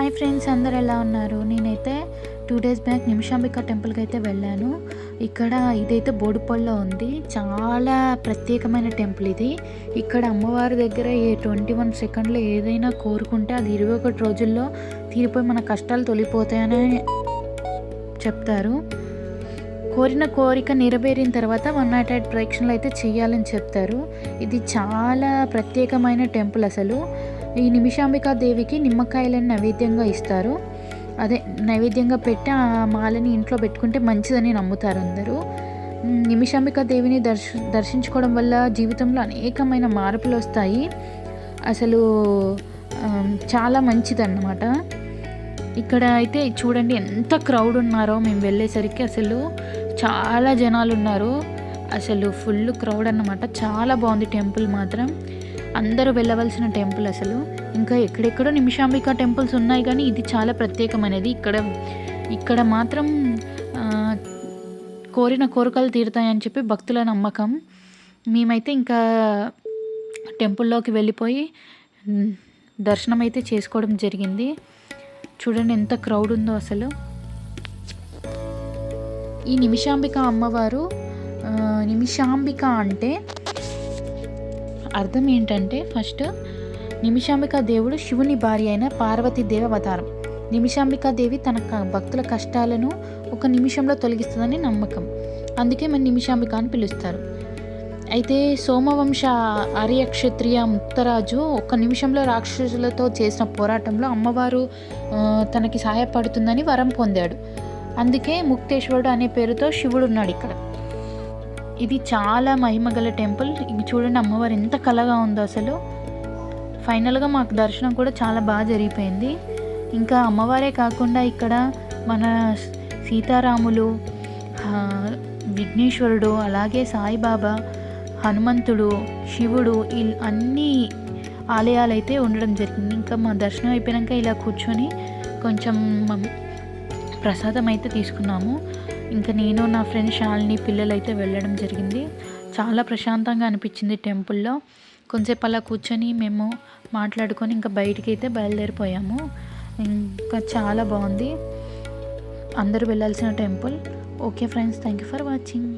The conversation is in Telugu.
హాయ్ ఫ్రెండ్స్ అందరు ఎలా ఉన్నారు? నేనైతే టూ డేస్ బ్యాక్ నిమిషాంబిక టెంపుల్కి అయితే వెళ్ళాను. ఇక్కడ ఇదైతే బోడుపల్లో ఉంది. చాలా ప్రత్యేకమైన టెంపుల్ ఇది. ఇక్కడ అమ్మవారి దగ్గర ఏ ట్వంటీ వన్ సెకండ్లో ఏదైనా కోరుకుంటే అది ఇరవై ఒకటి రోజుల్లో తీరిపోయి మన కష్టాలు తొలిపోతాయని చెప్తారు. కోరిన కోరిక నెరవేరిన తర్వాత వన్ నాట్ ఎయిట్ ప్రేక్షణలు అయితే చేయాలని చెప్తారు. ఇది చాలా ప్రత్యేకమైన టెంపుల్ అసలు. ఈ నిమిషాంబికా దేవికి నిమ్మకాయలను నైవేద్యంగా ఇస్తారు. అదే నైవేద్యంగా పెట్టి ఆ మాలని ఇంట్లో పెట్టుకుంటే మంచిదని నమ్ముతారు అందరూ. నిమిషాంబికా దేవిని దర్శ దర్శించుకోవడం వల్ల జీవితంలో అనేకమైన మార్పులు వస్తాయి. అసలు చాలా మంచిదన్నమాట. ఇక్కడ అయితే చూడండి ఎంత క్రౌడ్ ఉన్నారో మేము వెళ్ళేసరికి అసలు. చాలా జనాలు ఉన్నారు. అసలు ఫుల్ క్రౌడ్ అన్నమాట. చాలా బాగుంది టెంపుల్ మాత్రం. అందరూ వెళ్ళవలసిన టెంపుల్ అసలు. ఇంకా ఎక్కడెక్కడో నిమిషాంబిక టెంపుల్స్ ఉన్నాయి కానీ ఇది చాలా ప్రత్యేకమైనది. ఇక్కడ ఇక్కడ మాత్రం కోరిన కోరికలు తీరుతాయని చెప్పి భక్తుల నమ్మకం. మేమైతే ఇంకా టెంపుల్లోకి వెళ్ళిపోయి దర్శనం అయితే చేసుకోవడం జరిగింది. చూడండి ఎంత క్రౌడ్ ఉందో అసలు. ఈ నిమిషాంబిక అమ్మవారు నిమిషాంబిక అంటే అర్థం ఏంటంటే ఫస్ట్ నిమిషాంబిక దేవుడు శివుని భార్య అయిన పార్వతీదేవి అవతారం. నిమిషాంబిక దేవి తన భక్తుల కష్టాలను ఒక నిమిషంలో తొలగిస్తుందని నమ్మకం. అందుకే మన నిమిషాంబిక అని పిలుస్తారు. అయితే సోమవంశ ఆర్యక్షత్రియ ముక్తరాజు ఒక నిమిషంలో రాక్షసులతో చేసిన పోరాటంలో అమ్మవారు తనకి సహాయపడుతుందని వరం పొందాడు. అందుకే ముక్తేశ్వరుడు అనే పేరుతో శివుడు ఉన్నాడు ఇక్కడ. ఇది చాలా మహిమగల టెంపుల్. ఇది చూడండి అమ్మవారు ఎంత కలగా ఉందో అసలు. ఫైనల్గా మాకు దర్శనం కూడా చాలా బాగా జరిగిపోయింది. ఇంకా అమ్మవారే కాకుండా ఇక్కడ మన సీతారాములు విఘ్నేశ్వరుడు అలాగే సాయిబాబా హనుమంతుడు శివుడు ఈ అన్ని ఆలయాలు అయితే ఉండడం జరిగింది. ఇంకా మా దర్శనం అయిపోయాక ఇలా కూర్చొని కొంచెం ప్రసాదం అయితే తీసుకున్నాము. ఇంకా నేను నా ఫ్రెండ్ షాలిని పిల్లలు అయితే వెళ్ళడం జరిగింది. చాలా ప్రశాంతంగా అనిపించింది టెంపుల్లో. కొంచెంసేపు అలా కూర్చొని మేము మాట్లాడుకొని ఇంకా బయటికి అయితే బయలుదేరిపోయాము. ఇంకా చాలా బాగుంది. అందరూ వెళ్ళాల్సిన temple. Okay friends thank you for watching.